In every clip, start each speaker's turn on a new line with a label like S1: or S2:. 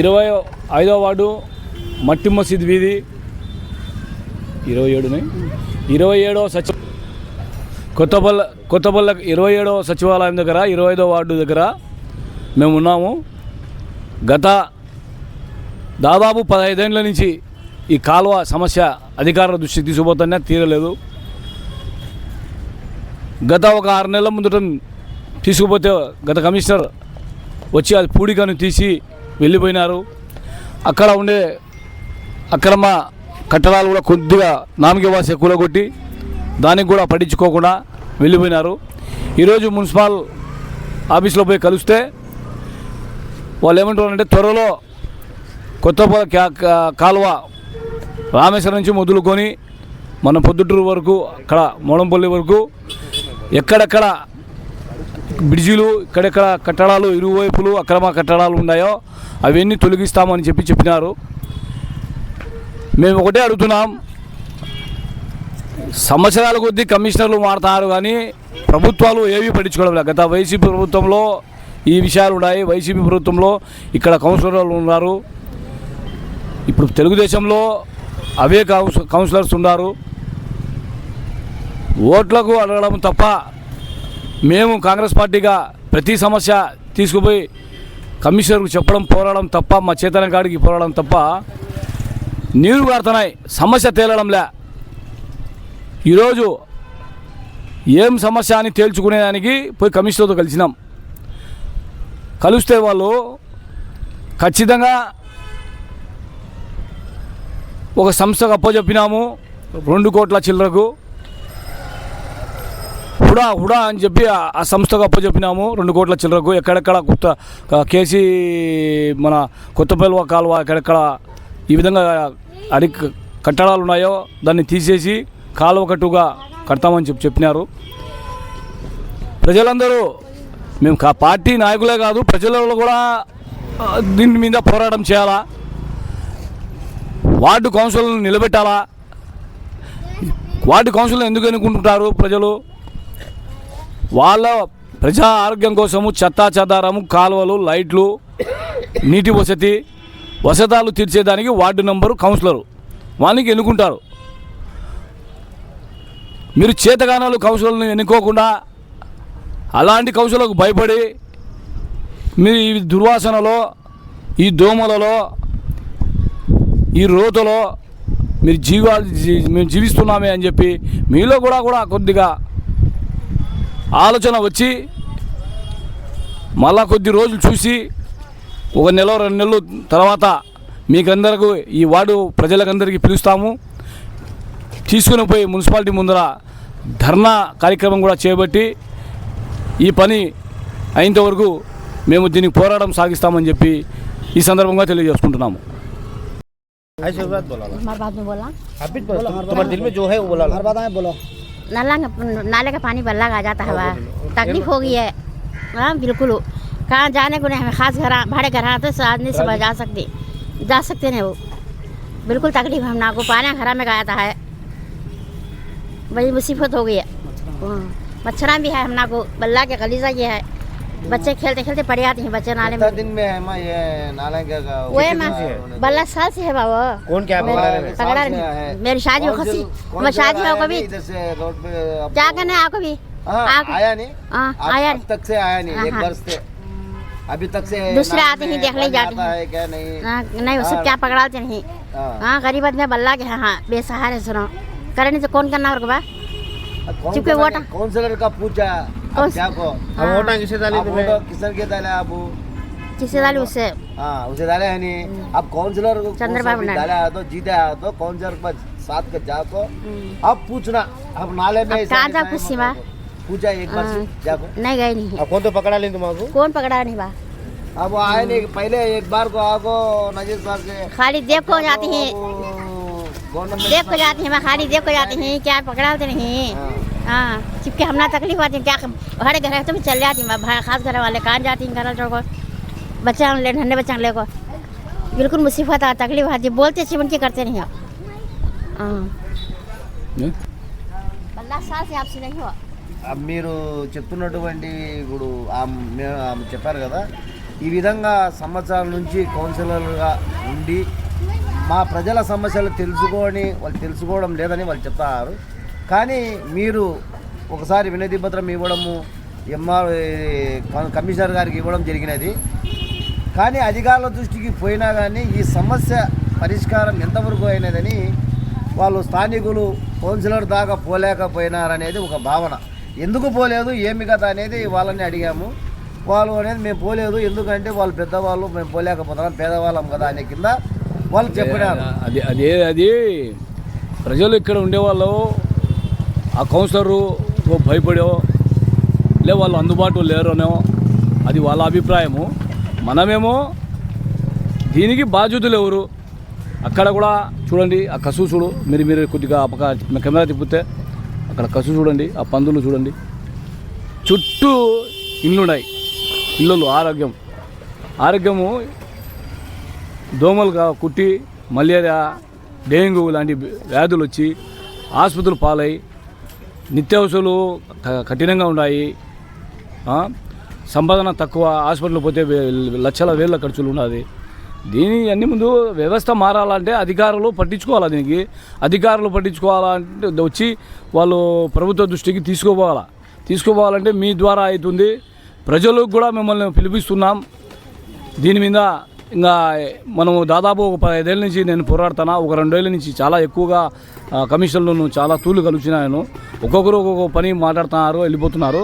S1: ఇరవై ఐదో వార్డు మట్టి మసీద్ వీధి. ఇరవై ఏడుని? ఇరవై ఏడో సచి కొత్తపల్ల కొత్తపల్ల ఇరవై ఏడో సచివాలయం దగ్గర ఇరవై ఐదో వార్డు దగ్గర మేము ఉన్నాము. గత దాదాపు పదహైదేళ్ళ నుంచి ఈ కాలువ సమస్య అధికారుల దృష్టికి తీసుకుపోతానే తీరలేదు. గత ఒక ఆరు నెలల ముందట తీసుకుపోతే గత కమిషనర్ వచ్చి అది పూడికను తీసి వెళ్ళిపోయినారు. అక్కడ ఉండే అక్రమ కట్టడాలు కూడా కొద్దిగా నామకే వాస కూలగొట్టి దానికి కూడా పట్టించుకోకుండా వెళ్ళిపోయినారు. ఈరోజు మున్సిపల్ ఆఫీస్లో పోయి కలిస్తే వాళ్ళు ఏమంటారంటే త్వరలో కొత్తపల్లి క్యా కాలువ రామేశ్వరం నుంచి మొదలుకొని మన పొద్దుటూరు వరకు అక్కడ మోడంపల్లి వరకు ఎక్కడెక్కడ బ్రిడ్జిలు ఇక్కడెక్కడ కట్టడాలు ఇరువైపులు అక్రమ కట్టడాలు ఉన్నాయో అవన్నీ తొలగిస్తామని చెప్పి చెప్పినారు. మేము ఒకటే అడుగుతున్నాం సంవత్సరాల కొద్దీ కమిషనర్లు మారుతారు కానీ ప్రభుత్వాలు ఏవి పట్టించుకోవడం లేదు. గత వైసీపీ ప్రభుత్వంలో ఈ విషయాలు ఉన్నాయి. వైసీపీ ప్రభుత్వంలో ఇక్కడ కౌన్సిలర్లు ఉన్నారు. ఇప్పుడు తెలుగుదేశంలో అవే కౌన్సిలర్స్ ఉన్నారు. ఓట్లకు అడగడం తప్ప మేము కాంగ్రెస్ పార్టీగా ప్రతి సమస్య తీసుకుపోయి కమిషనర్కు చెప్పడం పోరాడడం తప్ప మా చేతన కాడికి పోరాడడం తప్ప నీరు కారుతున్నాయి సమస్య తేలడంలే ఈరోజు ఏం సమస్య అని తేల్చుకునేదానికి పోయి కమిషనర్తో కలిసినాం. కలిస్తే వాళ్ళు ఖచ్చితంగా ఒక సంస్థకు అప్పచెప్పినాము రెండు కోట్ల చిల్లరకు. హుడా హుడా అని చెప్పి ఆ- సంస్థకు అప్పచెప్పినాము. రెండు కోట్ల చిల్లరకు ఎక్కడెక్కడ కొత్త కేసీ మన కొత్తపల్వ కాలువ ఎక్కడెక్కడ ఈ విధంగా అడి కట్టడాలు ఉన్నాయో దాన్ని తీసేసి కాలువ కట్టుగా కడతామని చెప్పి చెప్పినారు. ప్రజలందరూ మేము కా పార్టీ నాయకులే కాదు ప్రజలలో కూడా దీని మీద పోరాటం చేయాలా? వార్డు కౌన్సిల్ని నిలబెట్టాలా? వార్డు కౌన్సిల్ ఎందుకు ఎన్నుకుంటుంటారు ప్రజలు? వాళ్ళ ప్రజా ఆరోగ్యం కోసము చెత్తా చెదారము కాలువలు లైట్లు నీటి వసతి వసతాలు తీర్చేదానికి వార్డు నెంబరు కౌన్సిలరు. వానికి ఎన్నుకుంటారు? మీరు చేతగానాలు కౌన్సిలర్ని ఎన్నుకోకుండా అలాంటి కౌన్సిలకు భయపడి మీరు ఈ దుర్వాసనలో ఈ దోమలలో ఈ రోతలో మీరు జీవాలు మేము జీవిస్తున్నామే అని చెప్పి మీలో కూడా కూడా కొద్దిగా ఆలోచన వచ్చి మళ్ళా కొద్ది రోజులు చూసి ఒక నెల రెండు నెలలు తర్వాత మీకందరకు ఈ వార్డు ప్రజలకందరికీ పిలుస్తాము తీసుకుని పోయి మున్సిపాలిటీ ముందర ధర్నా కార్యక్రమం కూడా చేపట్టి ఈ పని అయినంత వరకు మేము దీనికి పోరాటం సాగిస్తామని చెప్పి ఈ సందర్భంగా తెలియజేసుకుంటున్నాము
S2: ऐसे बात बोला ला।
S3: हमारे बात में बोला
S2: आप भी बोलो, तुम्हारे दिल में जो है वो बोला ला।
S3: नाला का- नाले का पानी बल्ला आ जाता है वहाँ। तकलीफ़ हो गई है हाँ बिल्कुल। कहाँ जाने को नहीं हमें खास घर भाड़े घर आते तो आदमी से जा सकते। जा सकते नहीं वो। बिल्कुल तकलीफ़ हम ना को पानी घर में गया था है। बड़ी मुसीबत हो गई है। मच्छर। मच्छरा भी है हम ना को बल्ला के गलीजा ये है। बच्चे खेलते खेलते पड़ जाते हैं बच्चे नाले में
S4: दिन में है माँ ये नाला का का-
S3: वो है
S4: कितना
S3: बल्ला साल से है बाबा
S2: कौन क्या
S3: मेरे-
S2: पकड़ा रहे हैं?
S4: से। है।
S3: मेरी शादी हो खसी मैं शादी हो कभी
S4: इधर से रोड पे अब-
S3: क्या करने आपको भी
S4: हाँ, आया नहीं
S3: हाँ आया
S4: अब तक से आया नहीं एक
S3: हाँ।
S4: वर्ष से अभी तक से
S3: दूसरे आते ही देख ले जाते हैं।
S4: है क्या नहीं
S3: हाँ, नहीं वो सब
S4: हाँ।
S3: क्या पकड़ाते नहीं
S4: हाँ।
S3: हाँ गरीब आदमी बल्ला के हैं, हाँ बेसहारे सुनो करे नहीं तो कौन करना और बा
S4: कौन
S3: चुपके
S4: सा
S3: वोट-
S4: काउंसलर का पूछा को
S2: हम वोट किसे डाले
S4: आप
S2: तुम्हें
S4: वोट के डाले आप
S3: किसी डाली उससे
S4: हाँ उसे डाले नहीं अब काउंसलर
S3: चंद्रबाबू
S4: भी
S3: नायडू।
S4: डाला तो जीता तो काउंसलर पर साथ कर जाको अब पूछना अब नाले में
S3: कहाँ जा सीमा?
S4: पूछा एक बार। जाको
S3: नहीं गए नहीं
S2: अब कौन तो पकड़ा ले तुम्हारे
S3: कौन पकड़ा नहीं बा
S4: अब वो आए नहीं पहले एक बार को आपको नजीर साहब से
S3: खाली देख को जाती हैं
S4: गवर्नमेंट
S3: को जाती हैं खाली देख को जाती हैं क्या पकड़ाते नहीं हाँ चिपके हमना तकलीफ आती है क्या भाड़े घर है तो भी चल जाती हैं भा- खास घर वाले कहाँ जाती हैं घर को बच्चा ले ठंडे बच्चा ले को बिल्कुल मुसीबत आ तकलीफ आती है बोलते जीवन की करते नहीं आप हाँ बल्ला साल से आपसे नहीं हो
S4: अब మీరు చెప్తున్నటువంటి ఇప్పుడు ఆ మే- ఆమె చెప్పారు కదా ఈ విధంగా సంవత్సరాల నుంచి కౌన్సిలర్గా ఉండి మా ప్రజల సమస్యలు తెలుసుకొని వాళ్ళు తెలుసుకోవడం లేదని వాళ్ళు చెప్తారు కానీ మీరు ఒకసారి వినతి పత్రం ఇవ్వడము ఎంఆర్ కమిషనర్ గారికి ఇవ్వడం జరిగినది. కానీ అధికారుల దృష్టికి పోయినా కానీ ఈ సమస్య పరిష్కారం ఎంతవరకు అయినదని వాళ్ళు స్థానికులు కౌన్సిలర్ దాకా పోలేకపోయినారనేది ఒక భావన. ఎందుకు పోలేదు ఏమి కదా అనేది వాళ్ళని అడిగాము. వాళ్ళు అనేది మేము పోలేదు ఎందుకంటే వాళ్ళు పెద్దవాళ్ళు మేము పోలేకపోతున్నాం పేదవాళ్ళం కదా అనే కింద వాళ్ళు చెప్పినారు.
S1: అది అదే అది ప్రజలు ఇక్కడ ఉండేవాళ్ళు ఆ కౌన్సిలరు ఓ భయపడో లే వాళ్ళు అందుబాటులో లేరనో అది వాళ్ళ అభిప్రాయము. మనమేమో దీనికి బాధ్యతలు ఎవరు? అక్కడ కూడా చూడండి ఆ కసు చూడు మీరు మీరు కొద్దిగా పక్క కెమెరా తిప్పితే అక్కడ కసు చూడండి ఆ పందులు చూడండి. చుట్టూ ఇల్లున్నాయి ఇల్లులు ఆరోగ్యం. ఆరోగ్యము దోమలుగా కుట్టి మలేరియా డెంగ్యూ లాంటి వ్యాధులు వచ్చి ఆసుపత్రులు పాలై నిత్యావసరాలు క- కఠినంగా ఉన్నాయి. సంపాదన తక్కువ హాస్పిటల్ పోతే లక్షల వేల ఖర్చులు ఉన్నది. దీని అన్ని ముందు వ్యవస్థ మారాలంటే అధికారులు పట్టించుకోవాలి దీనికి? అధికారులు పట్టించుకోవాలంటే వచ్చి వాళ్ళు ప్రభుత్వ దృష్టికి తీసుకోపోవాలా తీసుకోపోవాలంటే మీ ద్వారా అవుతుంది. ప్రజలకు కూడా మిమ్మల్ని పిలిపిస్తున్నాం. దీని మీద ఇంకా మనము దాదాపు ఒక పదహైదేళ్ళ నుంచి నేను పోరాడుతానా ఒక రెండేళ్ళ నుంచి చాలా ఎక్కువగా కమిషన్లను చాలా తూలు కలిసినాను ఒక్కొక్కరు ఒక్కొక్క పని మాట్లాడుతున్నారు వెళ్ళిపోతున్నారు.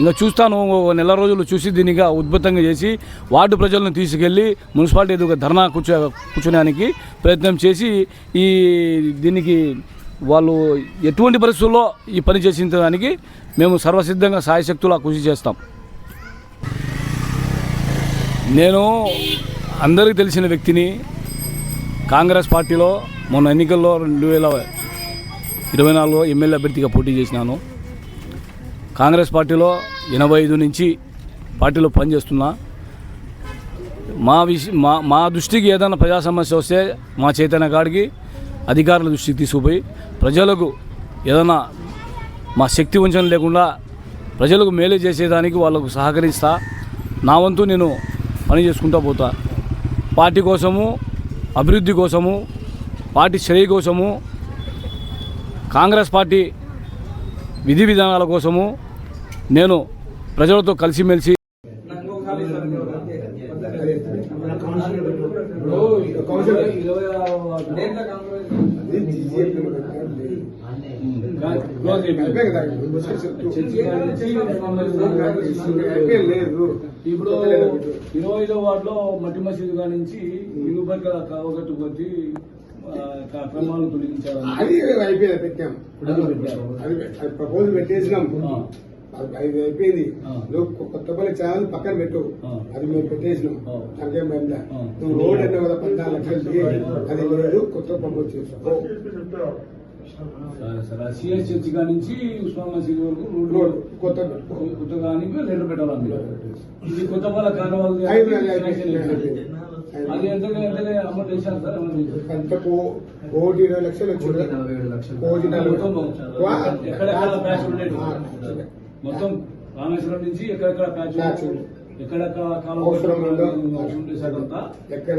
S1: ఇంకా చూస్తాను నెల రోజులు చూసి దీనిగా ఉద్భుతంగా చేసి వార్డు ప్రజలను తీసుకెళ్ళి మున్సిపాలిటీ ఎదుగు ధర్నా కూర్చో కూర్చోడానికి ప్రయత్నం చేసి ఈ దీనికి వాళ్ళు ఎటువంటి పరిస్థితుల్లో ఈ పని చేసిన దానికి మేము సర్వసిద్ధంగా సాయశక్తులా కృషి చేస్తాం. నేను అందరికీ తెలిసిన వ్యక్తిని కాంగ్రెస్ పార్టీలో మొన్న ఎన్నికల్లో రెండు వేల ఇరవై నాలుగులో ఎమ్మెల్యే అభ్యర్థిగా పోటీ చేసినాను. కాంగ్రెస్ పార్టీలో ఎనభై ఐదు నుంచి పార్టీలో పనిచేస్తున్నా. మా విష మా మా దృష్టికి ఏదైనా ప్రజా సమస్య వస్తే మా చైతన్య కాడికి అధికారుల దృష్టికి తీసుకుపోయి ప్రజలకు ఏదైనా మా శక్తి వంచన లేకుండా ప్రజలకు మేలు చేసేదానికి వాళ్ళకు సహకరిస్తా. నా వంతు నేను పని చేసుకుంటూ పోతా. పార్టీ కోసము అభివృద్ధి కోసము పార్టీ శ్రేయ కోసము కాంగ్రెస్ పార్టీ విధి విధానాల కోసము నేను ప్రజలతో కలిసిమెలిసి ఇప్పుడు ఇరవై ఐదో వార్డులో మట్టి మసీదు కాడి నుంచి బగ్గర కావగట్టు కొద్ది క్రమాలను తొలగించారు
S5: అది అయిపోయింది పెట్టాం.
S1: అది
S5: ప్రపోజల్ పెట్టేసినాం.
S1: ఆ.
S5: అది అయిపోయింది. నువ్వు కొ- కొత్తపల్లి ఛానల్ పక్కన పెట్టు. అది మేము పెట్టేసినాం. దానికేం భయం. నువ్వు రోడ్ అన్నావు కదా పద్నాలుగు లక్షలు అది లేదు కొత్త ప్రపోజ్ చేసావు
S1: సిఎస్ చర్చి కాడి నుంచి ఉస్మాన్ మసీద్ వరకు
S5: రోడ్ కొత్త పెట్టుకో.
S1: కొత్తగానికి లెటర్ పెట్టాలి ఇది కొత్త పాల కారణాలు. అది ఎంతగా అమలు చేశారు సార్? అమలు చేశారు.
S5: అంత కో- కోటి ఇరవై లక్షలు వచ్చింది కోటి
S1: మొత్తం
S5: వా-
S1: ఎక్కడెక్కడ ప్యాచ్ ఉండేది?
S5: ఆ.
S1: మొత్తం రామేశ్వరం నుంచి ఎక్కడెక్కడ ప్యాచ్. ఎక్కడెక్కడ కాలం
S5: అవసరం ఎక్కడ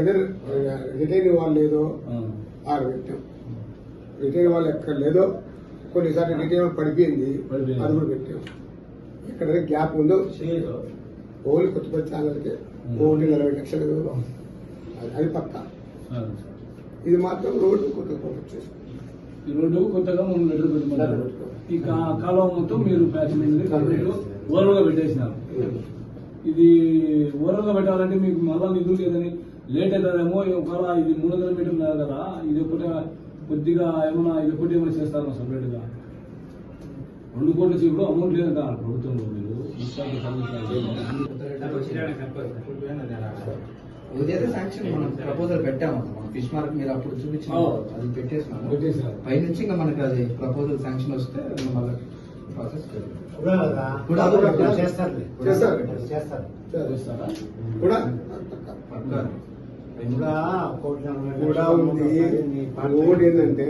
S5: రిటైన్ వాళ్ళు లేదో. ఆరు పెట్టాం. రిటైన్ వాళ్ళు ఎక్కడ లేదో కొన్నిసార్లు వాళ్ళు పడిపోయింది. అది కూడా పెట్టాం. ఎక్కడ గ్యాప్ ఉందో ఓన్లీ కొత్త కొత్త ఛానల్కి ఓన్లీ నలభై లక్షలు అది- పక్క. ఇది మాత్రం రోడ్డు కొత్త
S1: ఈ రోడ్డు కొత్తగా మనం లెటర్ పెట్టమన్నారు ఈ కా- కాలువ మొత్తం మీరు ప్యాచ్ మీద కంప్లీట్ ఓవర్గా పెట్టేసినారు. ఇది ఓవర్గా పెట్టాలంటే మీకు మళ్ళా నిధులు లేదని లేట్ అవుతుందేమో. ఒకవేళ ఇది మూడు వందల మీటర్లు కదా ఇది ఒకటి కొద్దిగా ఏమన్నా ఇది ఒకటి ఏమైనా చేస్తారా సపరేట్గా. రెండు కోట్ల ఇప్పుడు అమౌంట్ లేదంట ప్రభుత్వంలో మీరు. మున్సిపాలిటీ
S6: ఉదయం శాంక్షన్ మనం ప్రపోజల్ పెట్టాము. మనం ఫిష్ మార్క్ మీరు అప్పుడు చూపించిన
S1: ఆ.
S6: అది పెట్టేసినాము. పై నుంచి ఇంకా మనకి అది ప్రపోజల్ శాంక్షన్ వస్తే మళ్ళీ ప్రాసెస్
S5: కూడా చేస్తారు. చేస్తారు?
S1: చేస్తారా.
S5: కూడా?
S6: పక్కా.
S5: కూడా ఉంది. రోడ్ ఏంటంటే